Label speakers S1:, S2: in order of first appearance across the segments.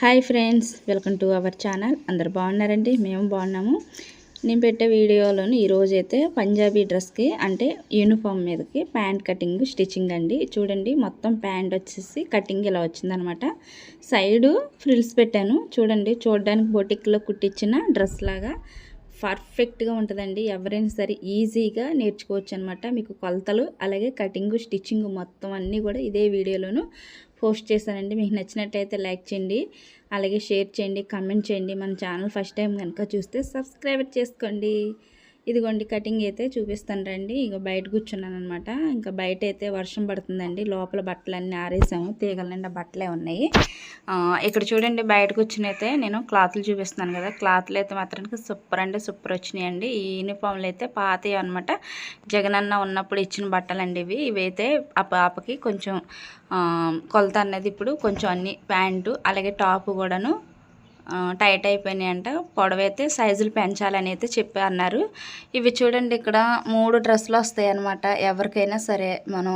S1: Hi friends welcome to our channel. అందరు బాగున్నారండి? మేము బాగున్నాము. నేను పెట్టే వీడియోలోని ఈరోజు అయితే పంజాబీ డ్రెస్కి అంటే యూనిఫామ్ మీదకి ప్యాంట్ కటింగ్ స్టిచ్చింగ్ అండి. చూడండి మొత్తం ప్యాంట్ వచ్చేసి కటింగ్ ఇలా వచ్చిందనమాట. సైడు ఫ్రిల్స్ పెట్టాను. చూడండి చూడడానికి బొటిక్లో కుట్టించిన డ్రెస్ లాగా పర్ఫెక్ట్గా ఉంటుందండి. ఎవరైనా సరే ఈజీగా నేర్చుకోవచ్చు అనమాట మీకు కొలతలు అలాగే కటింగ్ స్టిచ్చింగ్ మొత్తం అన్నీ కూడా ఇదే వీడియోలోను పోస్ట్ చేశానండి. మీకు నచ్చినట్టయితే లైక్ చేయండి. అలాగే షేర్ చేయండి కమెంట్ చేయండి. మన ఛానల్ ఫస్ట్ టైం కనుక చూస్తే సబ్స్క్రైబ్ చేసుకోండి. ఇదిగోండి కటింగ్ అయితే చూపిస్తాను రండి. ఇక బయట కూర్చున్నాను అనమాట ఇంకా బయట అయితే వర్షం పడుతుందండి. లోపల బట్టలన్నీ ఆరేసాము. తీగల నిండా బట్టలే ఉన్నాయి. ఇక్కడ చూడండి బయట కూర్చుని అయితే నేను క్లాత్లు చూపిస్తున్నాను కదా. క్లాత్లు అయితే మాత్రానికి సూపర్ అంటే సూపర్ వచ్చినాయండి. ఈ యూనిఫామ్లు అయితే పాతవి అనమాట జగనన్న ఉన్నప్పుడు ఇచ్చిన బట్టలు అండి ఇవి ఇవైతే ఆ పాపకి కొంచెం కొలత అన్నది ఇప్పుడు కొంచెం అన్ని ప్యాంటు అలాగే టాప్ కూడాను టైట్ అయిపోయినాయి అంట. పొడవైతే సైజులు పెంచాలని అయితే చెప్పి అన్నారు. ఇవి చూడండి ఇక్కడ మూడు డ్రెస్సులు వస్తాయి అనమాట ఎవరికైనా సరే మనం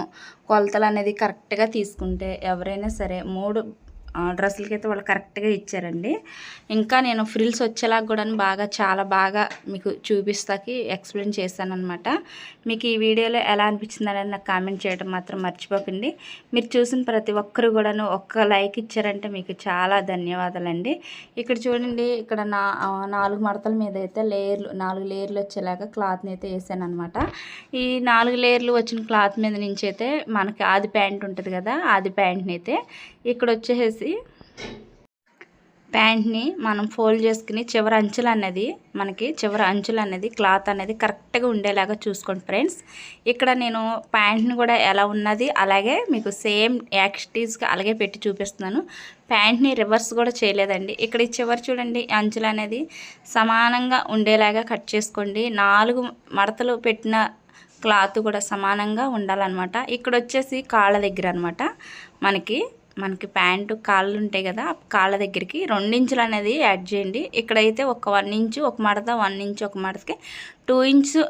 S1: కొలతలు అనేది కరెక్ట్గా తీసుకుంటే ఎవరైనా సరే మూడు డ్రెస్సులకి అయితే వాళ్ళు కరెక్ట్గా ఇచ్చారండి. ఇంకా నేను ఫ్రిల్స్ వచ్చేలాగా కూడా బాగా చాలా బాగా మీకు చూపిస్తాకి ఎక్స్ప్లెయిన్ చేశాను అనమాట మీకు ఈ వీడియోలో ఎలా అనిపించింది అనేది నాకు కామెంట్ చేయడం మాత్రం మర్చిపోకండి. మీరు చూసిన ప్రతి ఒక్కరు కూడాను ఒక్క లైక్ ఇచ్చారంటే మీకు చాలా ధన్యవాదాలండి. ఇక్కడ చూడండి ఇక్కడ నా నాలుగు మడతల మీద అయితే లేయర్లు నాలుగు లేయర్లు వచ్చేలాగా క్లాత్ని అయితే వేసాను అనమాట ఈ నాలుగు లేయర్లు వచ్చిన క్లాత్ మీద నుంచి అయితే మనకి ఆది ప్యాంట్ ఉంటుంది కదా ఆది ప్యాంట్ని అయితే ఇక్కడ వచ్చేసి ప్యాంట్ని మనం ఫోల్డ్ చేసుకుని చివరి అంచులు అన్నది మనకి చివరి అంచులు అనేది క్లాత్ అనేది కరెక్ట్గా ఉండేలాగా చూసుకోండి ఫ్రెండ్స్. ఇక్కడ నేను ప్యాంట్ని కూడా ఎలా ఉన్నది అలాగే మీకు సేమ్ యాక్స్టీస్గా అలాగే పెట్టి చూపిస్తున్నాను. ప్యాంట్ని రివర్స్ కూడా చేయలేదండి. ఇక్కడ చివరి చూడండి అంచులు అనేది సమానంగా ఉండేలాగా కట్ చేసుకోండి. నాలుగు మడతలు పెట్టిన క్లాత్ కూడా సమానంగా ఉండాలన్నమాట. ఇక్కడ వచ్చేసి కాళ్ళ దగ్గర అనమాట మనకి మనకి ప్యాంటు కాళ్ళు ఉంటాయి కదా కాళ్ళ దగ్గరికి రెండించులు అనేది యాడ్ చేయండి. ఇక్కడైతే ఒక వన్ ఇంచు ఒక మడత వన్ ఇంచు ఒక మడతకి టూ ఇంచు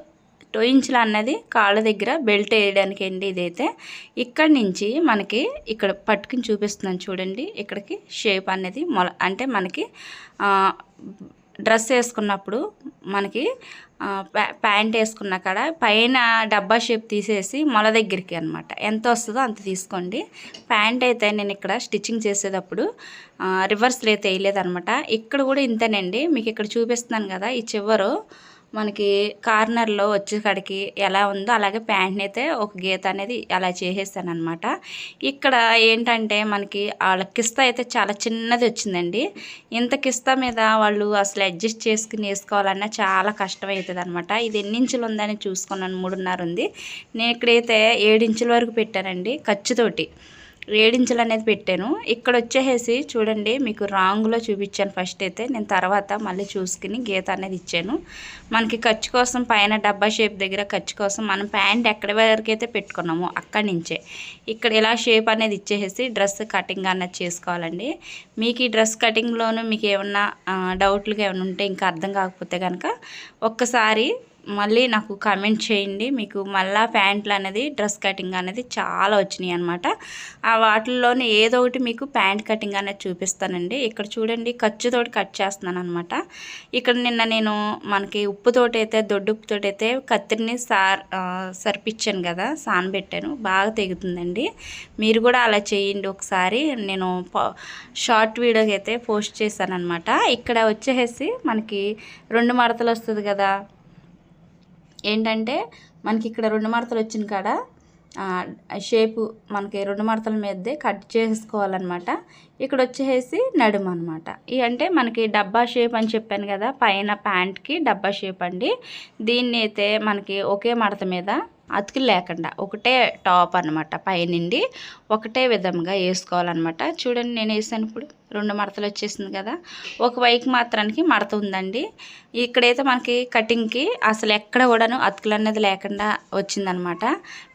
S1: టూ ఇంచులు అన్నది కాళ్ళ దగ్గర బెల్ట్ వేయడానికి అండి ఇదైతే. ఇక్కడి నుంచి మనకి ఇక్కడ పట్టుకుని చూపిస్తున్నాను చూడండి ఇక్కడికి షేప్ అనేది మొల అంటే మనకి డ్రెస్ వేసుకున్నప్పుడు మనకి ప్యాంట్ వేసుకున్న కాడ పైన డబ్బా షేప్ తీసేసి మొల దగ్గరికి అనమాట ఎంత వస్తుందో అంత తీసుకోండి. ప్యాంట్ అయితే నేను ఇక్కడ స్టిచ్చింగ్ చేసేటప్పుడు రివర్స్లో అయితే వేయలేదనమాట ఇక్కడ కూడా ఇంతేనండి. మీకు ఇక్కడ చూపిస్తున్నాను కదా ఈ చివరు. మనకి కార్నర్లో వచ్చేకాడికి ఎలా ఉందో అలాగే ప్యాంట్ని అయితే ఒక గీత అనేది అలా చేసేసానమాట ఇక్కడ ఏంటంటే మనకి వాళ్ళ కిస్తా అయితే చాలా చిన్నది వచ్చిందండి. ఇంత కిస్తా మీద వాళ్ళు అసలు అడ్జస్ట్ చేసుకుని వేసుకోవాలన్నా చాలా కష్టమవుతుంది అనమాట ఇది ఎన్ని ఇంచులు ఉందని చూసుకున్నాను మూడున్నర ఉంది. నేను ఇక్కడైతే ఏడించుల వరకు పెట్టానండి ఖర్చుతోటి ఏడించులు అనేది పెట్టాను. ఇక్కడ వచ్చేసి చూడండి మీకు రాంగ్లో చూపించాను ఫస్ట్ అయితే నేను తర్వాత మళ్ళీ చూసుకుని గీత అనేది ఇచ్చాను. మనకి ఖర్చు కోసం పైన డబ్బా షేప్ దగ్గర ఖర్చు కోసం మనం ప్యాంట్ ఎక్కడి వరకు అయితే పెట్టుకున్నామో అక్కడి నుంచే. ఇక్కడ ఇలా షేప్ అనేది ఇచ్చేసి డ్రెస్ కటింగ్ అన్నది చేసుకోవాలండి. మీకు ఈ డ్రెస్ కటింగ్లోనూ మీకు ఏమన్నా డౌట్లుగా ఏమైనా ఉంటే ఇంకా అర్థం కాకపోతే కనుక ఒక్కసారి మళ్ళీ నాకు కమెంట్ చేయండి. మీకు మళ్ళా ప్యాంట్లు అనేది డ్రెస్ కటింగ్ అనేది చాలా వచ్చినాయి అనమాట ఆ వాటిల్లోనే ఏదో ఒకటి మీకు ప్యాంట్ కటింగ్ అనేది చూపిస్తానండి. ఇక్కడ చూడండి ఖర్చుతోటి కట్ చేస్తున్నాను అనమాట ఇక్కడ నిన్న నేను మనకి ఉప్పుతోటి అయితే దొడ్డుప్పుతోటి అయితే కత్తిరిని సార్ సరిపించాను కదా సానబెట్టాను బాగా తెగుతుందండి. మీరు కూడా అలా చేయండి ఒకసారి. నేను షార్ట్ వీడియోకి అయితే పోస్ట్ చేశాను అనమాట ఇక్కడ వచ్చేసి మనకి రెండు మడతలు వస్తుంది కదా ఏంటంటే మనకి ఇక్కడ రెండు మడతలు వచ్చిన కాడ షేపు మనకి రెండు మడతల మీదే కట్ చేసుకోవాలన్నమాట. ఇక్కడ వచ్చేసి నడుము అనమాట ఇవి అంటే మనకి డబ్బా షేప్ అని చెప్పాను కదా పైన ప్యాంట్కి డబ్బా షేప్ అండి. దీన్ని అయితే మనకి ఒకే మడత మీద అతికి లేకుండా ఒకటే టాప్ అనమాట పైనుండి ఒకటే విధంగా వేసుకోవాలన్నమాట. చూడండి నేను వేసాను ఇప్పుడు. రెండు మడతలు వచ్చేసింది కదా. ఒక వైపు మాత్రానికి మడత ఉందండి. ఇక్కడైతే మనకి కటింగ్కి అసలు ఎక్కడ కూడాను అతుకులు అనేది లేకుండా వచ్చిందనమాట.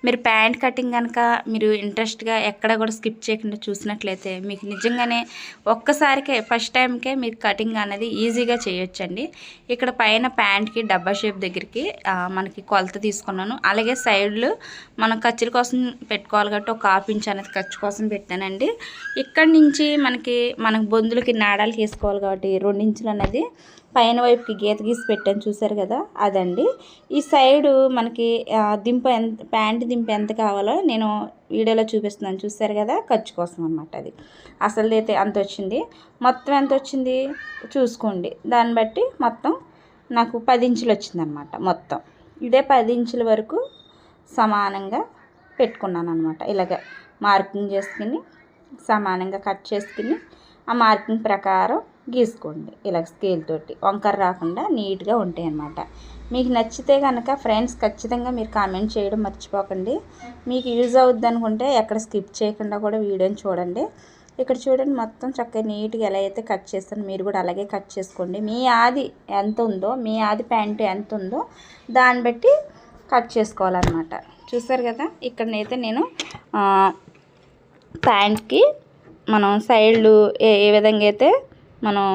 S1: మీరు ప్యాంట్ కటింగ్ కనుక మీరు ఇంట్రెస్ట్గా ఎక్కడ కూడా స్కిప్ చేయకుండా చూసినట్లయితే మీకు నిజంగానే ఒక్కసారికే ఫస్ట్ టైంకే మీరు కటింగ్ అనేది ఈజీగా చేయొచ్చండి. ఇక్కడ పైన ప్యాంట్కి డబ్బా షేప్ దగ్గరికి మనకి కొలత తీసుకున్నాను. అలాగే సైడ్లు మనం ఖర్చుల కోసం పెట్టుకోవాలి కాబట్టి ఒక హాఫ్ ఇంచ్ అనేది ఖర్చు కోసం పెట్టానండి. ఇక్కడ నుంచి మనకి మనకు బొందులకి నాడాలు వేసుకోవాలి కాబట్టి రెండించులు అన్నది పైన వైపుకి గీత గీసి పెట్టాను చూసారు కదా? అదండి. ఈ సైడు మనకి దింప ఎంత ప్యాంట్ దింప ఎంత కావాలో నేను వీడియోలో చూపిస్తున్నాను చూసారు కదా? ఖర్చు కోసం అనమాట అది. అసలు అయితే అంత వచ్చింది. మొత్తం ఎంత వచ్చింది? చూసుకోండి. దాన్ని బట్టి మొత్తం నాకు పది ఇంచులు వచ్చిందనమాట మొత్తం. ఇదే పది ఇంచుల వరకు సమానంగా పెట్టుకున్నాను అనమాట ఇలాగ మార్కింగ్ చేసుకుని సమానంగా కట్ చేసుకుని ఆ మార్కింగ్ ప్రకారం గీసుకోండి. ఇలా స్కేల్ తోటి. వంకర రాకుండా నీట్గా ఉంటాయి అన్నమాట. మీకు నచ్చితే కనుక ఫ్రెండ్స్ ఖచ్చితంగా మీరు కామెంట్ చేయడం మర్చిపోకండి. మీకు యూజ్ అవుద్ది అనుకుంటే ఎక్కడ స్కిప్ చేయకుండా కూడా వీడియోని చూడండి. ఇక్కడ చూడండి మొత్తం చక్కగా నీట్గా ఎలా అయితే కట్ చేస్తాను మీరు కూడా అలాగే కట్ చేసుకోండి. మీ ఆది ఎంత ఉందో మీ ఆది ప్యాంటు ఎంత ఉందో దాన్ని బట్టి కట్ చేసుకోవాలన్నమాట. చూసారు కదా? ఇక్కడనైతే నేను ప్యాంట్కి మనం సైడ్లు ఏ ఏ విధంగా అయితే మనం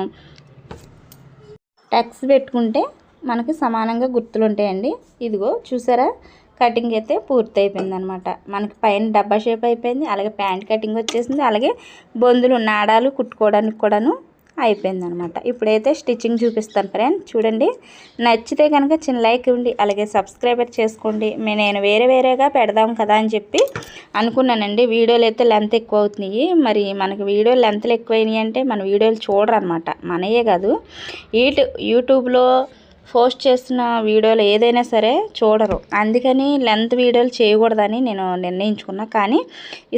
S1: టక్స్ పెట్టుకుంటే మనకి సమానంగా గుర్తులు ఉంటాయండి. ఇదిగో చూసారా? కటింగ్ అయితే పూర్తి అయిపోయింది అనమాట మనకి పైన డబ్బా షేప్ అయిపోయింది అలాగే ప్యాంట్ కటింగ్ వచ్చేసింది అలాగే బొందులు నాడాలు కుట్టుకోవడానికి కూడాను అయిపోయిందనమాట. ఇప్పుడైతే స్టిచ్చింగ్ చూపిస్తాను ఫ్రెండ్. చూడండి. నచ్చితే కనుక చిన్న లైక్ ఇవ్వండి. అలాగే సబ్స్క్రైబర్ చేసుకోండి. మే- నేను వేరే వేరేగా పెడదాం కదా అని చెప్పి అనుకున్నానండి. వీడియోలు అయితే లెంత్ ఎక్కువ అవుతున్నాయి మరి మనకి వీడియో లెంత్లు ఎక్కువైనాయి అంటే మన వీడియోలు చూడరు అనమాట మనయే కాదు. యూట్యూ యూట్యూబ్లో పోస్ట్ చేస్తున్న వీడియోలు ఏదైనా సరే చూడరు. అందుకని లెంత్ వీడియోలు చేయకూడదని నేను నిర్ణయించుకున్నా. కానీ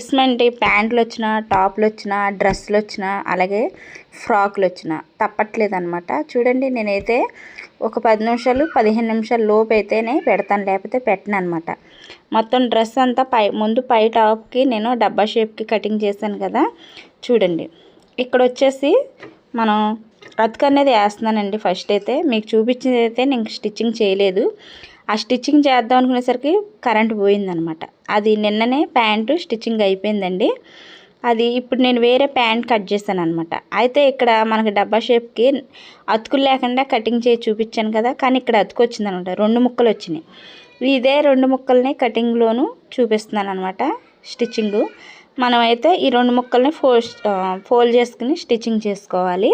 S1: ఇస్మంటి ప్యాంట్లు వచ్చిన టాప్లు వచ్చిన డ్రెస్సులు వచ్చిన అలాగే ఫ్రాక్లు వచ్చిన తప్పట్లేదు అనమాట చూడండి నేనైతే ఒక పది నిమిషాలు పదిహేను నిమిషాల లోపు అయితేనే పెడతాను లేకపోతే పెట్టను అనమాట మొత్తం డ్రెస్ అంతా పై ముందు పై టాప్కి నేను డబ్బా షేప్కి కటింగ్ చేశాను కదా. చూడండి ఇక్కడ వచ్చేసి మనం రతుకు అనేది వేస్తున్నానండి ఫస్ట్ అయితే. మీకు చూపించింది అయితే నేను స్టిచ్చింగ్ చేయలేదు. ఆ స్టిచ్చింగ్ చేద్దాం అనుకునేసరికి కరెంట్ పోయిందనమాట. అది నిన్ననే ప్యాంటు స్టిచ్చింగ్ అయిపోయిందండి. అది ఇప్పుడు నేను వేరే ప్యాంట్ కట్ చేశాను అనమాట అయితే ఇక్కడ మనకి డబ్బా షేప్కి అతుకులు లేకుండా కటింగ్ చేసి చూపించాను కదా కానీ ఇక్కడ అతుకు వచ్చింది అనమాట రెండు ముక్కలు వచ్చినాయి. ఇదే రెండు ముక్కల్ని కటింగ్లోనూ చూపిస్తున్నాను అనమాట స్టిచ్చింగు మనమైతే ఈ రెండు ముక్కల్ని ఫోల్ ఫోల్డ్ చేసుకుని స్టిచ్చింగ్ చేసుకోవాలి.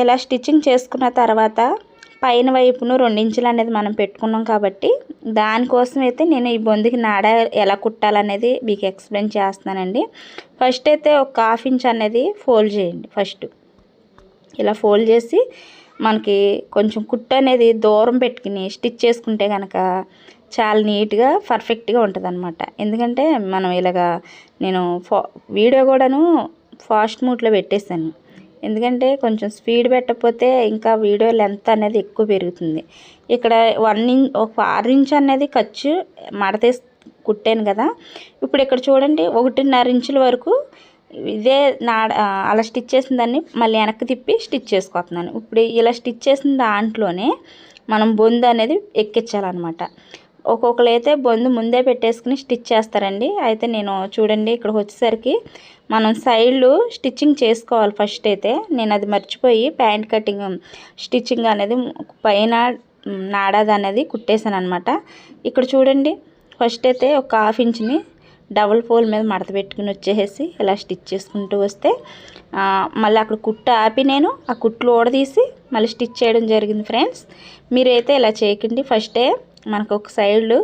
S1: ఇలా స్టిచ్చింగ్ చేసుకున్న తర్వాత పైన వైపును రెండించులు అనేది మనం పెట్టుకున్నాం కాబట్టి దానికోసం అయితే నేను ఈ బొందికి నాడ ఎలా కుట్టాలనేది మీకు ఎక్స్ప్లెయిన్ చేస్తున్నానండి. ఫస్ట్ అయితే ఒక హాఫ్ ఇంచ్ అనేది ఫోల్డ్ చేయండి ఫస్ట్. ఇలా ఫోల్డ్ చేసి మనకి కొంచెం కుట్టు అనేది దూరం పెట్టుకుని స్టిచ్ చేసుకుంటే కనుక చాలా నీట్గా పర్ఫెక్ట్గా ఉంటుంది అనమాట ఎందుకంటే మనం ఇలాగా నేను వీడియో కూడాను ఫాస్ట్ మూడ్లో పెట్టేశాను. ఎందుకంటే కొంచెం స్పీడ్ పెట్టకపోతే ఇంకా వీడియో లెంత్ అనేది ఎక్కువ పెరుగుతుంది. ఇక్కడ వన్ ఇంచ్ ఒక ఆరు ఇంచ్ అనేది ఖర్చు మడతేసి కుట్టాను కదా. ఇప్పుడు ఇక్కడ చూడండి ఒకటిన్నర ఇంచుల వరకు ఇదే నా అలా స్టిచ్ చేసిన దాన్ని మళ్ళీ వెనక్కి తిప్పి స్టిచ్ చేసుకోతున్నాను ఇప్పుడు ఇలా స్టిచ్ చేసిన దాంట్లోనే మనం బొందు అనేది ఎక్కించాలన్నమాట. ఒక్కొక్కరు అయితే బొందు ముందే పెట్టేసుకుని స్టిచ్ చేస్తారండి. అయితే నేను చూడండి ఇక్కడికి వచ్చేసరికి మనం సైడ్లు స్టిచ్చింగ్ చేసుకోవాలి ఫస్ట్ అయితే. నేను అది మర్చిపోయి ప్యాంట్ కటింగ్ స్టిచ్చింగ్ అనేది పైన నాడాది అనేది కుట్టేశాను అనమాట ఇక్కడ చూడండి ఫస్ట్ అయితే ఒక హాఫ్ ఇంచ్ని డబుల్ ఫోల్ మీద మడత పెట్టుకుని వచ్చేసి ఇలా స్టిచ్ చేసుకుంటూ వస్తే మళ్ళీ అక్కడ కుట్టు ఆపి నేను ఆ కుట్లు ఓడదీసి మళ్ళీ స్టిచ్ చేయడం జరిగింది ఫ్రెండ్స్. మీరైతే ఇలా చేయకండి. ఫస్టే మనకు ఒక సైడ్లు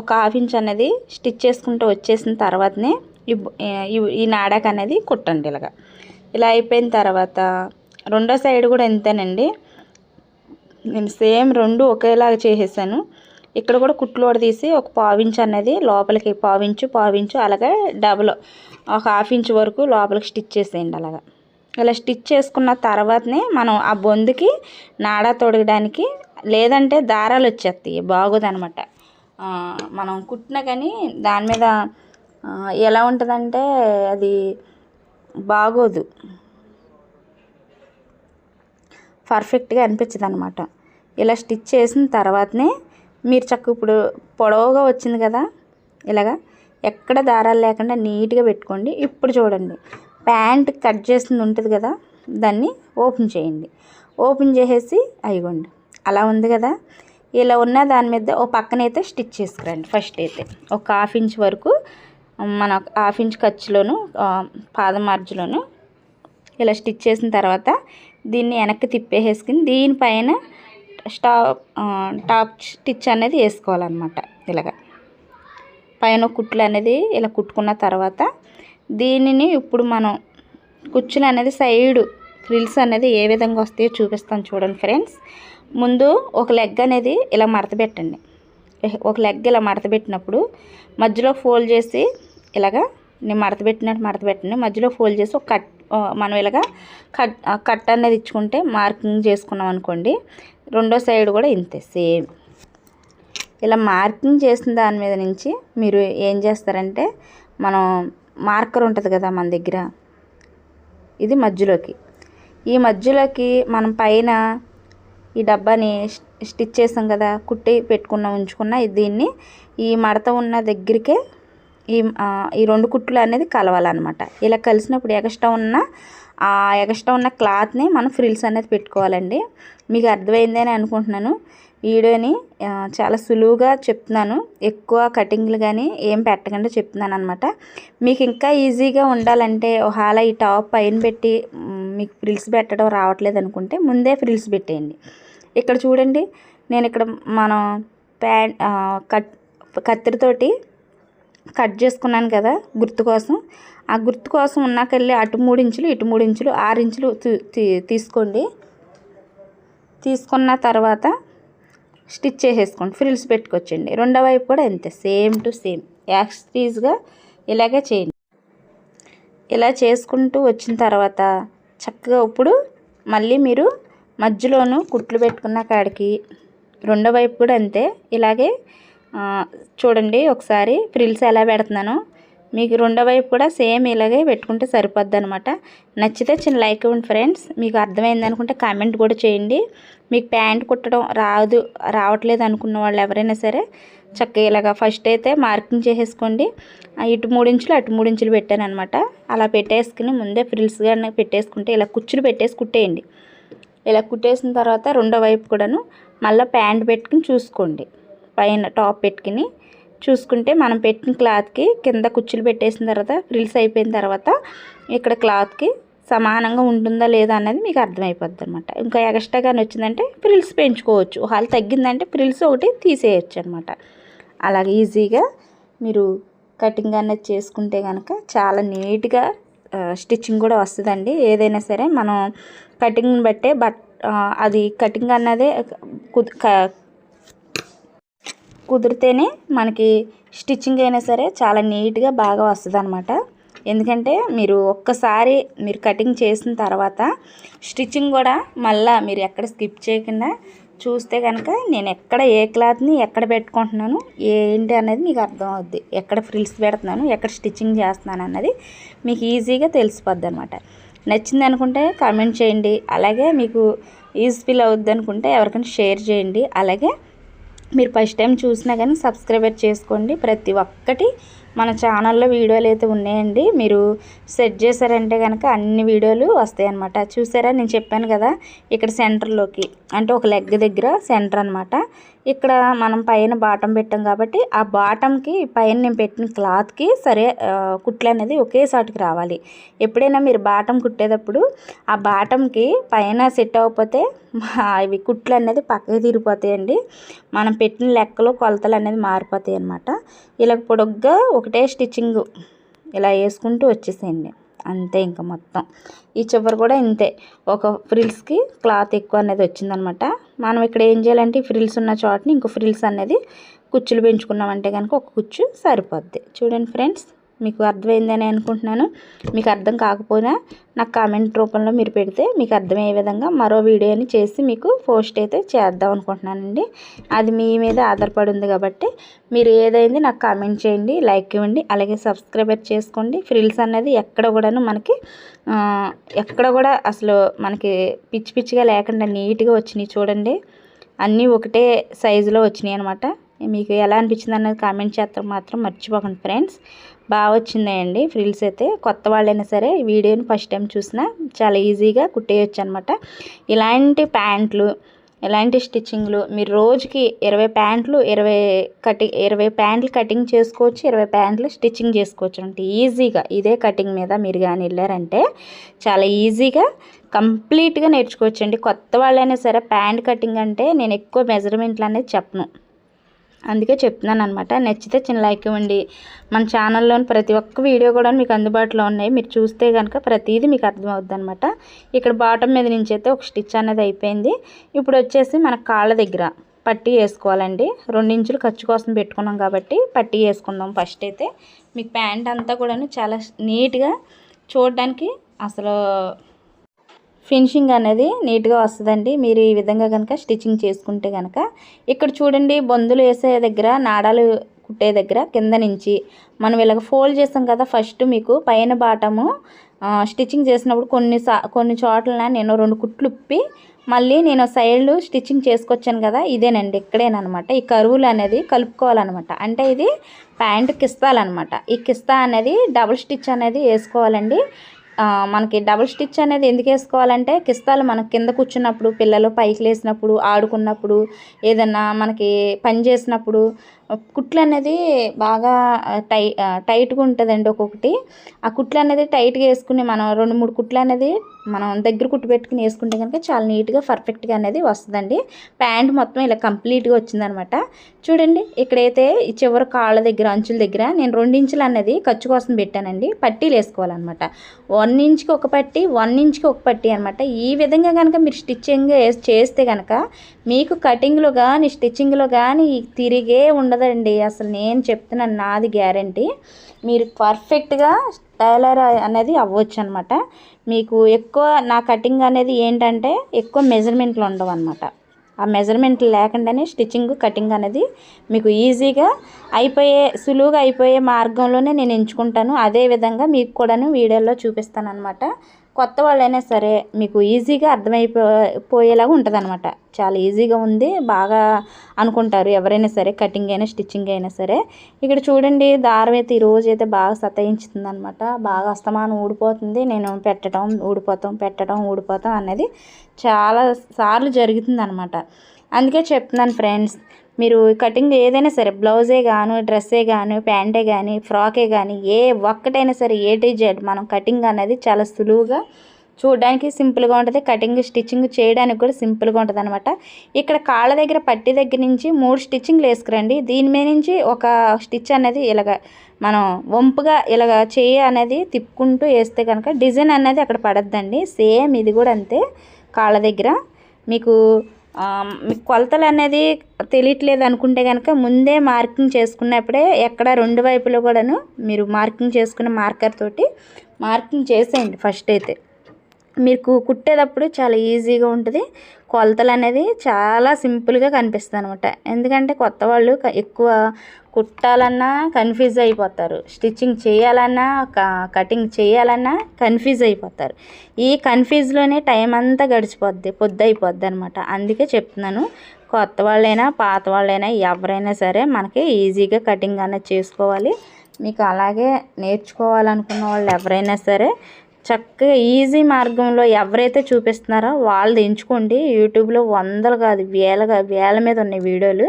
S1: ఒక హాఫ్ ఇంచ్ అనేది స్టిచ్ చేసుకుంటూ వచ్చేసిన తర్వాతనే ఈ ఈ- నాడాక్ అనేది కుట్టండి ఇలాగా. ఇలా అయిపోయిన తర్వాత రెండో సైడ్ కూడా ఎంతేనండి? నేను సేమ్ రెండు ఒకేలాగా చేసేసాను. ఇక్కడ కూడా కుట్లోడ తీసి ఒక పావించు అనేది లోపలికి పావించు పావించు అలాగే డబుల్ ఒక హాఫ్ ఇంచ్ వరకు లోపలికి స్టిచ్ చేసేయండి అలాగా. ఇలా స్టిచ్ చేసుకున్న తర్వాతనే మనం ఆ బొందుకి నాడా తొడగడానికి లేదంటే దారాలు వచ్చేస్తాయి బాగోదనమాట. మనం కుట్టినా కానీ దాని మీద ఎలా ఉంటుందంటే అది బాగోదు. పర్ఫెక్ట్గా అనిపించదు అనమాట ఇలా స్టిచ్ చేసిన తర్వాతనే మీరు చక్క ఇప్పుడు పొడవుగా వచ్చింది కదా ఇలాగా ఎక్కడ దారాలు లేకుండా నీట్గా పెట్టుకోండి. ఇప్పుడు చూడండి ప్యాంట్ కట్ చేసింది ఉంటుంది కదా దాన్ని ఓపెన్ చేయండి. ఓపెన్ చేసేసి అయిగోండి అలా ఉంది కదా. ఇలా ఉన్న దాని మీద ఓ పక్కనైతే స్టిచ్ చేసుకురండి ఫస్ట్ అయితే ఒక హాఫ్ ఇంచ్ వరకు మన హాఫ్ ఇంచ్ ఖర్చులోను పాదం మార్జులోను ఇలా స్టిచ్ చేసిన తర్వాత దీన్ని వెనక్కి తిప్పేసుకుని దీనిపైన స్టాప్ టాప్ స్టిచ్ అనేది వేసుకోవాలన్నమాట ఇలాగ. పైన కుట్లు అనేది ఇలా కుట్టుకున్న తర్వాత దీనిని ఇప్పుడు మనం కుచ్చులు అనేది సైడు ఫ్రిల్స్ అనేది ఏ విధంగా వస్తాయో చూపిస్తాను చూడండి ఫ్రెండ్స్. ముందు ఒక లెగ్ అనేది ఇలా మడత పెట్టండి. ఒక లెగ్ ఇలా మడతపెట్టినప్పుడు మధ్యలో ఫోల్డ్ చేసి ఇలాగా నేను మడతపెట్టినట్టు మడతపెట్టండి మధ్యలో ఫోల్డ్ చేసి ఒక కట్ మనం ఇలాగా కట్ కట్ అనేది ఇచ్చుకుంటే మార్కింగ్ చేసుకున్నాం అనుకోండి. రెండో సైడ్ కూడా ఇంతే సేమ్. ఇలా మార్కింగ్ చేసిన దాని మీద నుంచి మీరు ఏం చేస్తారంటే మనం మార్కర్ ఉంటుంది కదా మన దగ్గర ఇది మధ్యలోకి. ఈ మధ్యలోకి మనం పైన ఈ డబ్బాని స్టిచ్ చేసాం కదా కుట్టి పెట్టుకున్న ఉంచుకున్న దీన్ని ఈ మడత ఉన్న దగ్గరికే ఈ ఈ రెండు కుట్లు అనేది కలవాలన్నమాట. ఇలా కలిసినప్పుడు ఎగస్ట్రా ఉన్న ఆ ఎగస్ట్రా ఉన్న క్లాత్ని మనం ఫ్రిల్స్ అనేది పెట్టుకోవాలండి. మీకు అర్థమైందని అనుకుంటున్నాను. వీడియోని చాలా సులువుగా చెప్తున్నాను. ఎక్కువ కటింగ్లు కానీ ఏం పెట్టకుండా చెప్తున్నాను అనమాట మీకు ఇంకా ఈజీగా ఉండాలంటే ఒకవేళ ఈ టాప్ పైన పెట్టి మీకు ఫ్రిల్స్ పెట్టడం రావట్లేదు అనుకుంటే ముందే ఫ్రిల్స్ పెట్టేయండి. ఇక్కడ చూడండి. నేను ఇక్కడ మనం ప్యాంట్ కట్ కత్తిరితోటి కట్ చేసుకున్నాను కదా గుర్తు కోసం. ఆ గుర్తు కోసం ఉన్నాకెళ్ళి అటు మూడు ఇంచులు ఇటు మూడు ఇంచులు ఆరు ఇంచులు తీసుకోండి. తీసుకున్న తర్వాత స్టిచ్ చేసేసుకోండి. ఫ్రిల్స్ పెట్టుకొచ్చండి. రెండో వైపు కూడా అంతే సేమ్ టు సేమ్. యాక్స్ట్రీజ్గా ఇలాగే చేయండి. ఇలా చేసుకుంటూ వచ్చిన తర్వాత చక్కగా ఇప్పుడు మళ్ళీ మీరు మధ్యలోను కుట్లు పెట్టుకున్న కాడికి. రెండో వైపు కూడా అంతే. ఇలాగే చూడండి ఒకసారి ఫ్రిల్స్ ఎలా పెడుతున్నాను. మీకు రెండో వైపు కూడా సేమ్ ఇలాగే పెట్టుకుంటే సరిపోద్ది అనమాట నచ్చితే చిన్న లైక్ ఇవ్వండి ఫ్రెండ్స్. మీకు అర్థమైంది అనుకుంటే కామెంట్ కూడా చేయండి. మీకు ప్యాంట్ కుట్టడం రాదు రావట్లేదు అనుకున్న వాళ్ళు ఎవరైనా సరే చక్కగా ఇలాగా ఫస్ట్ అయితే మార్కింగ్ చేసేసుకోండి. ఇటు మూడు ఇంచులు అటు మూడు ఇంచులు పెట్టాను అనమాట అలా పెట్టేసుకుని ముందే ఫ్రిల్స్గా పెట్టేసుకుంటే ఇలా కుచ్చులు పెట్టేసి కుట్టేయండి. ఇలా కుట్టేసిన తర్వాత రెండో వైపు కూడాను మళ్ళీ ప్యాంట్ పెట్టుకుని చూసుకోండి. పైన టాప్ పెట్టుకుని చూసుకుంటే మనం పెట్టిన క్లాత్కి కింద కుచ్చులు పెట్టేసిన తర్వాత ఫ్రిల్స్ అయిపోయిన తర్వాత ఇక్కడ క్లాత్కి సమానంగా ఉంటుందా లేదా అన్నది మీకు అర్థమైపోద్ది అనమాట ఇంకా ఎక్స్ట్రాగానే వచ్చిందంటే ఫ్రిల్స్ పెంచుకోవచ్చు. హాల్ తగ్గిందంటే ఫ్రిల్స్ ఒకటి తీసేయచ్చు అనమాట అలాగే ఈజీగా మీరు కటింగ్ అనేది చేసుకుంటే కనుక చాలా నీట్గా స్టిచ్చింగ్ కూడా వస్తుందండి. ఏదైనా సరే మనం కటింగ్ని బట్టే బట్ అది కటింగ్ అన్నదే కుదిరితేనే మనకి స్టిచ్చింగ్ అయినా సరే చాలా నీట్గా బాగా వస్తుంది అనమాట ఎందుకంటే మీరు ఒక్కసారి మీరు కటింగ్ చేసిన తర్వాత స్టిచ్చింగ్ కూడా మళ్ళీ మీరు ఎక్కడ స్కిప్ చేయకుండా చూస్తే కనుక నేను ఎక్కడ ఏ క్లాత్ని ఎక్కడ పెట్టుకుంటున్నాను ఏంటి అనేది మీకు అర్థం అవుద్ది. ఎక్కడ ఫ్రిల్స్ పెడుతున్నాను ఎక్కడ స్టిచ్చింగ్ చేస్తున్నాను అన్నది మీకు ఈజీగా తెలిసిపోద్ది అనమాట నచ్చింది అనుకుంటే కామెంట్ చేయండి. అలాగే మీకు యూజ్ఫుల్ అవుద్ది అనుకుంటే ఎవరికైనా షేర్ చేయండి. అలాగే మీరు ఫస్ట్ టైం చూసినా కానీ సబ్స్క్రైబర్ చేసుకోండి. ప్రతి ఒక్కటి మన ఛానల్లో వీడియోలు అయితే ఉన్నాయండి. మీరు సెట్ చేశారంటే కనుక అన్ని వీడియోలు వస్తాయి అనమాట చూసారా? నేను చెప్పాను కదా ఇక్కడ సెంటర్లోకి అంటే ఒక లెగ్ దగ్గర సెంటర్ అనమాట ఇక్కడ మనం పైన బాటం పెట్టాం కాబట్టి ఆ బాటంకి పైన నేను పెట్టిన క్లాత్కి సరే కుట్లు అనేది ఒకేసాటికి రావాలి. ఎప్పుడైనా మీరు బాటం కుట్టేటప్పుడు ఆ బాటంకి పైన సెట్ అవ్వకపోతే ఇవి కుట్లు అనేది పక్కకి తిరిగిపోతాయండి. మనం పెట్టిన లెక్కలు కొలతలు అనేది మారిపోతాయి అన్నమాట. ఇలా పొడుగ్గా ఒకటే స్టిచ్చింగ్ ఇలా వేసుకుంటూ వచ్చేసేయండి. అంతే ఇంకా మొత్తం. ఈ చివరి కూడా ఇంతే. ఒక ఫ్రిల్స్కి క్లాత్ ఎక్కువ అనేది వచ్చిందనమాట. మనం ఇక్కడ ఏం చేయాలంటే ఫ్రిల్స్ ఉన్న చోటని ఇంకో ఫ్రిల్స్ అనేది కుచ్చులు పెంచుకున్నామంటే కనుక ఒక కుచ్చు సరిపోద్ది. చూడండి ఫ్రెండ్స్. మీకు అర్థమైందని అనుకుంటున్నాను. మీకు అర్థం కాకపోయినా నాకు కామెంట్ రూపంలో మీరు పెడితే మీకు అర్థమయ్యే విధంగా మరో వీడియోని చేసి మీకు పోస్ట్ అయితే చేద్దాం అనుకుంటున్నానండి. అది మీ మీద ఆధారపడి ఉంది కాబట్టి మీరు ఏదైంది నాకు కామెంట్ చేయండి లైక్ ఇవ్వండి అలాగే సబ్స్క్రైబర్ చేసుకోండి. ఫ్రిల్స్ అనేది ఎక్కడ కూడాను మనకి ఎక్కడ కూడా అసలు మనకి పిచ్చి పిచ్చిగా లేకుండా నీట్గా వచ్చినాయి చూడండి. అన్నీ ఒకటే సైజులో వచ్చినాయి అనమాట మీకు ఎలా అనిపించింది అన్నది కామెంట్ చేస్తారు మాత్రం మర్చిపోకండి ఫ్రెండ్స్. బాగా వచ్చిందండి ఫ్రిల్స్ అయితే. కొత్త వాళ్ళైనా సరే వీడియోని ఫస్ట్ టైం చూసినా చాలా ఈజీగా కుట్టేయచ్చు అనమాట ఇలాంటి ప్యాంట్లు ఇలాంటి స్టిచ్చింగ్లు మీరు రోజుకి ఇరవై ప్యాంట్లు ఇరవై కటింగ్ ఇరవై ప్యాంట్లు కటింగ్ చేసుకోవచ్చు ఇరవై ప్యాంట్లు స్టిచ్చింగ్ చేసుకోవచ్చు అంటే ఈజీగా. ఇదే కటింగ్ మీద మీరు కానీ వెళ్ళారంటే చాలా ఈజీగా కంప్లీట్గా నేర్చుకోవచ్చండి. కొత్త వాళ్ళైనా సరే ప్యాంట్ కటింగ్ అంటే నేను ఎక్కువ మెజర్మెంట్లు అనేది చెప్పను. అందుకే చెప్తున్నాను అనమాట నచ్చితే చిన్న లైక్ ఇవ్వండి. మన ఛానల్లోని ప్రతి ఒక్క వీడియో కూడా మీకు అందుబాటులో ఉన్నాయి. మీరు చూస్తే కనుక ప్రతిదీ మీకు అర్థమవుద్ది అనమాట ఇక్కడ బాటమ్ మీద నుంచి అయితే ఒక స్టిచ్ అనేది అయిపోయింది. ఇప్పుడు వచ్చేసి మన కాళ్ళ దగ్గర పట్టీ వేసుకోవాలండి. రెండించులు ఖర్చు కోసం పెట్టుకున్నాం కాబట్టి పట్టీ వేసుకుందాం ఫస్ట్ అయితే. మీకు ప్యాంట్ అంతా కూడా చాలా నీట్గా చూడడానికి అసలు ఫినిషింగ్ అనేది నీట్గా వస్తుందండి. మీరు ఈ విధంగా కనుక స్టిచ్చింగ్ చేసుకుంటే కనుక ఇక్కడ చూడండి బొందులు వేసే దగ్గర నాడాలు కుట్టే దగ్గర కింద నుంచి మనం ఇలాగ ఫోల్డ్ చేస్తాం కదా ఫస్ట్ మీకు పైన బాటము స్టిచ్చింగ్ చేసినప్పుడు కొన్ని సా కొన్ని చోట్ల నేను రెండు కుట్లు ఉప్పి మళ్ళీ నేను సైడ్ స్టిచ్చింగ్ చేసుకొచ్చాను కదా ఇదేనండి ఇక్కడేనమాట ఈ కరువులు అనేది కలుపుకోవాలన్నమాట. అంటే ఇది ప్యాంట్ కిస్తాలన్నమాట. ఈ కిస్తా అనేది డబుల్ స్టిచ్ అనేది వేసుకోవాలండి. మనకి డబుల్ స్టిచ్ అనేది ఎందుకు వేసుకోవాలంటే కిస్తాలు మనకు కింద కూర్చున్నప్పుడు పిల్లలు పైకి లేసినప్పుడు ఆడుకున్నప్పుడు ఏదన్నా మనకి పని చేసినప్పుడు కుట్లు అనేది బాగా టై టైట్గా ఉంటుందండి ఒక్కొక్కటి. ఆ కుట్లు అనేది టైట్గా వేసుకుని మనం రెండు మూడు కుట్లు అనేది మనం దగ్గర కుట్టు పెట్టుకుని వేసుకుంటే కనుక చాలా నీట్గా పర్ఫెక్ట్గా అనేది వస్తుందండి. ప్యాంట్ మొత్తం ఇలా కంప్లీట్గా వచ్చిందనమాట. చూడండి ఇక్కడైతే ఈ చివరి కాళ్ళ దగ్గర అంచుల దగ్గర నేను రెండించులు అనేది ఖర్చు కోసం పెట్టానండి. పట్టీలు వేసుకోవాలన్నమాట. వన్ ఇంచ్కి ఒక పట్టి వన్ ఇంచ్కి ఒక పట్టి అనమాట ఈ విధంగా కనుక మీరు స్టిచ్చింగ్ చేస్తే కనుక మీకు కటింగ్లో కానీ స్టిచ్చింగ్లో కానీ తిరిగే ఉండదండి. అసలు నేను చెప్తున్నాను నాది గ్యారంటీ. మీరు పర్ఫెక్ట్గా టైలర్ అనేది అవ్వచ్చు అనమాట మీకు ఎక్కువ నా కటింగ్ అనేది ఏంటంటే ఎక్కువ మెజర్మెంట్లు ఉండవు అనమాట ఆ మెజర్మెంట్ లేకుండానే స్టిచ్చింగ్ కటింగ్ అనేది మీకు ఈజీగా అయిపోయే సులువుగా అయిపోయే మార్గంలోనే నేను ఎంచుకుంటాను. అదే విధంగా మీకు కూడాను వీడియోలో చూపిస్తాను అనమాట కొత్త వాళ్ళైనా సరే మీకు ఈజీగా అర్థమైపో పోయేలాగా ఉంటుంది అనమాట చాలా ఈజీగా ఉంది బాగా అనుకుంటారు ఎవరైనా సరే కటింగ్ అయినా స్టిచ్చింగ్ అయినా సరే. ఇక్కడ చూడండి దారం అయితే ఈరోజు అయితే బాగా సతాయించుతుంది అనమాట బాగా అస్తమానం ఊడిపోతుంది నేను పెట్టడం ఊడిపోతాం పెట్టడం ఊడిపోతాం అనేది చాలా సార్లు జరుగుతుంది అనమాట అందుకే చెప్తున్నాను ఫ్రెండ్స్ మీరు కటింగ్ ఏదైనా సరే బ్లౌజే గాను డ్రెస్సే గాను ప్యాంటే కానీ ఫ్రాకే కానీ ఏ ఒక్కటైనా సరే ఏ టు జెడ్ మనం కటింగ్ అనేది చాలా సులువుగా చూడడానికి సింపుల్గా ఉంటుంది. కటింగ్ స్టిచ్చింగ్ చేయడానికి కూడా సింపుల్గా ఉంటుంది అనమాట ఇక్కడ కాళ్ళ దగ్గర పట్టి దగ్గర నుంచి మూడు స్టిచ్చింగ్లు వేసుకురండి. దీని మీద నుంచి ఒక స్టిచ్ అనేది ఇలాగ మనం వంపుగా ఇలాగ చేయి అనేది తిప్పుకుంటూ వేస్తే కనుక డిజైన్ అనేది అక్కడ పడద్దండి. సేమ్ ఇది కూడా అంతే కాళ్ళ దగ్గర. మీకు మీకు కొలతలు అనేది తెలియట్లేదు అనుకుంటే కనుక ముందే మార్కింగ్ చేసుకున్నప్పుడే ఎక్కడ రెండు వైపులో కూడాను మీరు మార్కింగ్ చేసుకున్న మార్కర్ తోటి మార్కింగ్ చేసేయండి ఫస్ట్ అయితే. మీకు కుట్టేటప్పుడు చాలా ఈజీగా ఉంటుంది. కొలతలు అనేది చాలా సింపుల్గా కనిపిస్తుంది అనమాట ఎందుకంటే కొత్త వాళ్ళు ఎక్కువ కుట్టాలన్నా కన్ఫ్యూజ్ అయిపోతారు. స్టిచ్చింగ్ చేయాలన్నా కటింగ్ చేయాలన్నా కన్ఫ్యూజ్ అయిపోతారు. ఈ కన్ఫ్యూజ్లోనే టైం అంతా గడిచిపోద్ది పొద్దు అయిపోద్ది అనమాట అందుకే చెప్తున్నాను కొత్త వాళ్ళైనా పాత వాళ్ళైనా ఎవరైనా సరే మనకి ఈజీగా కటింగ్ అనేది చేసుకోవాలి. మీకు అలాగే నేర్చుకోవాలనుకున్న వాళ్ళు ఎవరైనా సరే చక్కగా ఈజీ మార్గంలో ఎవరైతే చూపిస్తున్నారో వాళ్ళది ఎంచుకోండి. యూట్యూబ్లో వందలు కాదు వేలగా వేల మీద ఉన్నాయి వీడియోలు.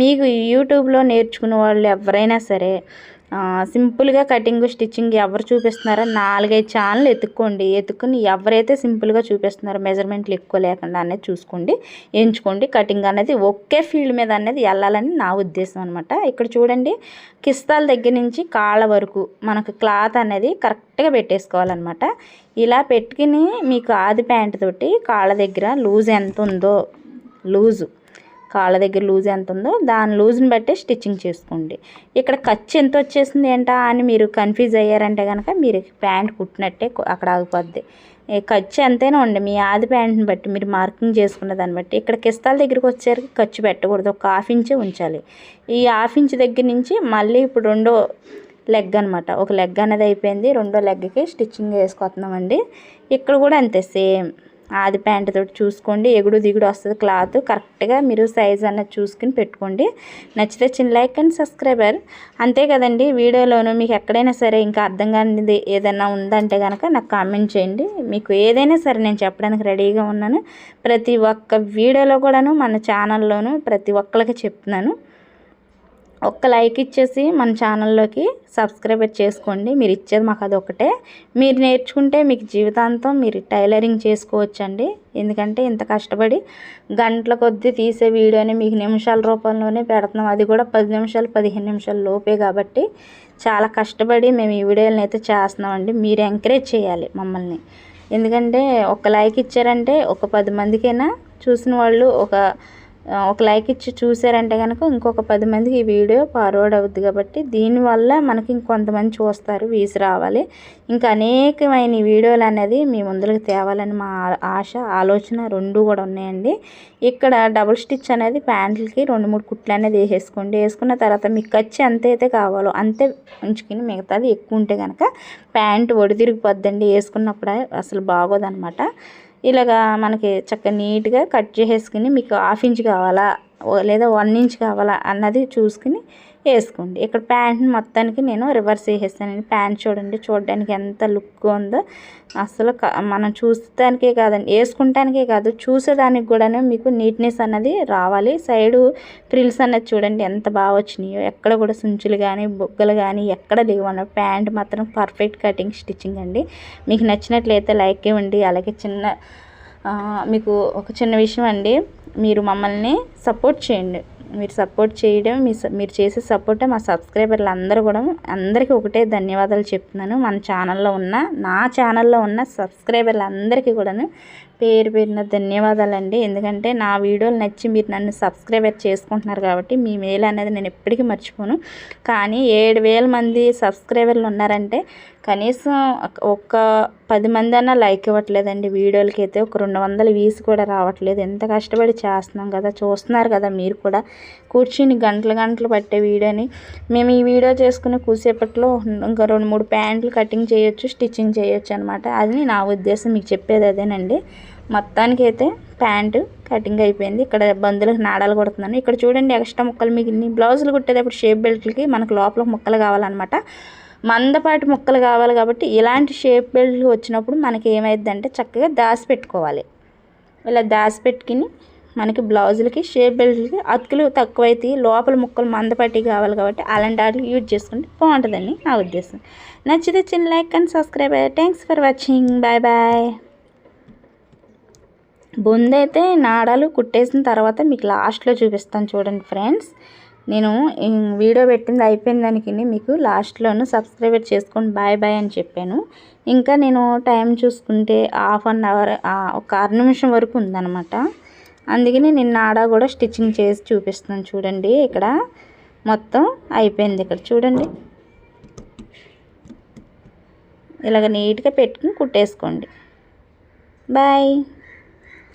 S1: మీకు యూట్యూబ్లో నేర్చుకునే వాళ్ళు ఎవరైనా సరే సింపుల్గా కటింగ్ స్టిచ్చింగ్ ఎవరు చూపిస్తున్నారో నాలుగైదు ఛానల్ ఎత్తుక్కోండి. ఎత్తుకుని ఎవరైతే సింపుల్గా చూపిస్తున్నారో మెజర్మెంట్లు ఎక్కువ లేకుండా అనేది చూసుకోండి. ఎంచుకోండి. కటింగ్ అనేది ఒకే ఫీల్డ్ మీద అనేది వెళ్ళాలని నా ఉద్దేశం అనమాట ఇక్కడ చూడండి కిస్తాల దగ్గర నుంచి కాళ్ళ వరకు మనకు క్లాత్ అనేది కరెక్ట్గా పెట్టేసుకోవాలన్నమాట. ఇలా పెట్టుకుని మీకు ఆది ప్యాంట్ తోటి కాళ్ళ దగ్గర లూజ్ ఎంత ఉందో లూజు కాళ్ళ దగ్గర లూజ్ ఎంత ఉందో దాని లూజ్ని బట్టి స్టిచ్చింగ్ చేసుకోండి. ఇక్కడ ఖర్చు ఎంత వచ్చేసింది ఏంటా అని మీరు కన్ఫ్యూజ్ అయ్యారంటే కనుక మీరు ప్యాంట్ కుట్టినట్టే అక్కడ ఆగిపోద్ది. ఖర్చు ఎంతైనా ఉండి మీ ఆది ప్యాంట్ని బట్టి మీరు మార్కింగ్ చేసుకున్న దాన్ని బట్టి. ఇక్కడ కిస్తాల దగ్గరికి వచ్చేసరికి ఖర్చు పెట్టకూడదు ఒక హాఫ్ ఇంచే ఉంచాలి. ఈ హాఫ్ ఇంచ్ దగ్గర నుంచి మళ్ళీ ఇప్పుడు రెండో లెగ్ అనమాట ఒక లెగ్ అనేది అయిపోయింది రెండో లెగ్కి స్టిచ్చింగ్ వేసుకొస్తున్నామండి ఇక్కడ కూడా అంతే సేమ్. ఆది ప్యాంటు తోటి చూసుకోండి. ఎగుడు దిగుడు వస్తుంది క్లాత్. కరెక్ట్గా మీరు సైజ్ అన్నది చూసుకుని పెట్టుకోండి. నచ్చితే చిన్న లైక్ అండ్ సబ్స్క్రైబర్ అంతే కదండి. వీడియోలోను మీకు ఎక్కడైనా సరే ఇంకా అర్థం కానిది ఏదైనా ఉందంటే కనుక నాకు కామెంట్ చేయండి. మీకు ఏదైనా సరే నేను చెప్పడానికి రెడీగా ఉన్నాను. ప్రతి ఒక్క వీడియోలో కూడాను మన ఛానల్లోనూ ప్రతి ఒక్కరికి చెప్తున్నాను. ఒక్క లైక్ ఇచ్చేసి మన ఛానల్లోకి సబ్స్క్రైబర్ చేసుకోండి. మీరు ఇచ్చేది మాకు అది ఒకటే మీరు నేర్చుకుంటే మీకు జీవితాంతం మీరు టైలరింగ్ చేసుకోవచ్చండి. ఎందుకంటే ఇంత కష్టపడి గంటల కొద్దీ తీసే వీడియోని మీకు నిమిషాల రూపంలోనే పెడుతున్నాం. అది కూడా పది నిమిషాలు పదిహేను నిమిషాల లోపే కాబట్టి చాలా కష్టపడి మేము ఈ వీడియోలను అయితే చేస్తున్నామండి. మీరు ఎంకరేజ్ చేయాలి మమ్మల్ని. ఎందుకంటే ఒక లైక్ ఇచ్చారంటే ఒక పది మందికైనా చూసిన వాళ్ళు ఒక ఒక లైక్ ఇచ్చి చూసారంటే కనుక ఇంకొక పది మందికి ఈ వీడియో ఫార్వర్డ్ అవుద్ది కాబట్టి దీనివల్ల మనకి ఇంకొంతమంది చూస్తారు వీసి రావాలి. ఇంకా అనేకమైన వీడియోలు అనేది మీ ముందులకు తేవాలని మా ఆశ ఆలోచన రెండు కూడా ఉన్నాయండి. ఇక్కడ డబుల్ స్టిచ్ అనేది ప్యాంట్లకి రెండు మూడు కుట్లు అనేది వేసేసుకోండి. వేసుకున్న తర్వాత మీకు ఖర్చు ఎంత అయితే కావాలో అంతే ఉంచుకుని మిగతాది ఎక్కువ ఉంటే కనుక ప్యాంట్ ఒడిదిరిగిపోద్దండి. వేసుకున్నప్పుడు అసలు బాగోదన్నమాట ఇలాగా మనకి చక్కగా నీట్గా కట్ చేసేసుకుని మీకు హాఫ్ ఇంచ్ కావాలా? లేదా వన్ ఇంచ్ కావాలా అన్నది చూసుకుని వేసుకోండి. ఇక్కడ ప్యాంట్ని మొత్తానికి నేను రివర్స్ వేసేస్తానండి ప్యాంట్ చూడండి చూడడానికి ఎంత లుక్ ఉందో. అసలు మనం చూస్తానికే కాదండి వేసుకుంటానికే కాదు. చూసేదానికి కూడా మీకు నీట్నెస్ అన్నది రావాలి. సైడు ఫ్రిల్స్ అన్నది చూడండి ఎంత బాగా వచ్చినాయో. ఎక్కడ కూడా సుంచులు కానీ బొగ్గలు కానీ ఎక్కడ దిగవన్న ప్యాంట్ మాత్రం పర్ఫెక్ట్ కటింగ్ స్టిచ్చింగ్ అండి. మీకు నచ్చినట్లయితే లైక్ ఇవ్వండి. అలాగే చిన్న మీకు ఒక చిన్న విషయం అండి. మీరు మమ్మల్ని సపోర్ట్ చేయండి. మీరు సపోర్ట్ చేయడం మీ మీరు చేసే సపోర్టే మా సబ్స్క్రైబర్లు అందరూ కూడా అందరికీ ఒకటే ధన్యవాదాలు చెప్తున్నాను. మన ఛానల్లో ఉన్న నా ఛానల్లో ఉన్న సబ్స్క్రైబర్లు అందరికీ కూడాను పేరు పేరున ధన్యవాదాలండి. ఎందుకంటే నా వీడియోలు నచ్చి మీరు నన్ను సబ్స్క్రైబర్ చేసుకుంటున్నారు కాబట్టి మీ మేలు అనేది నేను ఎప్పటికీ మర్చిపోను. కానీ ఏడు వేల మంది సబ్స్క్రైబర్లు ఉన్నారంటే కనీసం ఒక పది మంది అన్నా లైక్ ఇవ్వట్లేదండి. వీడియోలకి అయితే ఒక రెండు వందల వీస్ కూడా రావట్లేదు. ఎంత కష్టపడి చేస్తున్నాం కదా చూస్తున్నారు కదా మీరు కూడా. కూర్చుని గంటలు గంటలు పట్టే వీడియోని. మేము ఈ వీడియో చేసుకుని కూసేపట్లో ఇంకా రెండు మూడు ప్యాంట్లు కటింగ్ చేయొచ్చు స్టిచ్చింగ్ చేయొచ్చు అనమాట అది నా ఉద్దేశం. మీకు చెప్పేది అదేనండి. మొత్తానికి అయితే ప్యాంటు కటింగ్ అయిపోయింది. ఇక్కడ బందులకు నాడాలు కొడుతున్నాను. ఇక్కడ చూడండి ఎక్స్ట్రా ముక్కలు. మిగిలిన బ్లౌజులు కుట్టేటప్పుడు షేప్ బెల్ట్లకి మనకు లోపల ముక్కలు కావాలన్నమాట. మందపాటి ముక్కలు కావాలి కాబట్టి ఇలాంటి షేప్ బెల్ట్లు వచ్చినప్పుడు మనకి ఏమైందంటే చక్కగా దాసి పెట్టుకోవాలి. ఇలా దాసి పెట్టుకుని మనకి బ్లౌజులకి షేప్ బెల్ట్లకి అతుకులు తక్కువైతే లోపల ముక్కలు మందపాటి కావాలి కాబట్టి అలాంటి వాటికి యూజ్ చేసుకుంటే బాగుంటుందని నా ఉద్దేశం. నచ్చితే చిన్న like and subscribe thanks for watching bye bye బొందైతే నాడాలు కుట్టేసిన తర్వాత మీకు లాస్ట్లో చూపిస్తాను చూడండి ఫ్రెండ్స్ నేను వీడియో పెట్టింది అయిపోయిన దానికి మీకు లాస్ట్లోను సబ్స్క్రైబర్ చేసుకొని బాయ్ బాయ్ అని చెప్పాను. ఇంకా నేను టైం చూసుకుంటే హాఫ్ అన్ అవర్ ఒక అర నిమిషం వరకు ఉందన్నమాట. అందుకని నిన్న ఆడ కూడా స్టిచ్చింగ్ చేసి చూపిస్తున్నాను చూడండి ఇక్కడ మొత్తం అయిపోయింది ఇక్కడ చూడండి. ఇలాగ నీట్గా పెట్టుకుని కుట్టేసుకోండి. బాయ్.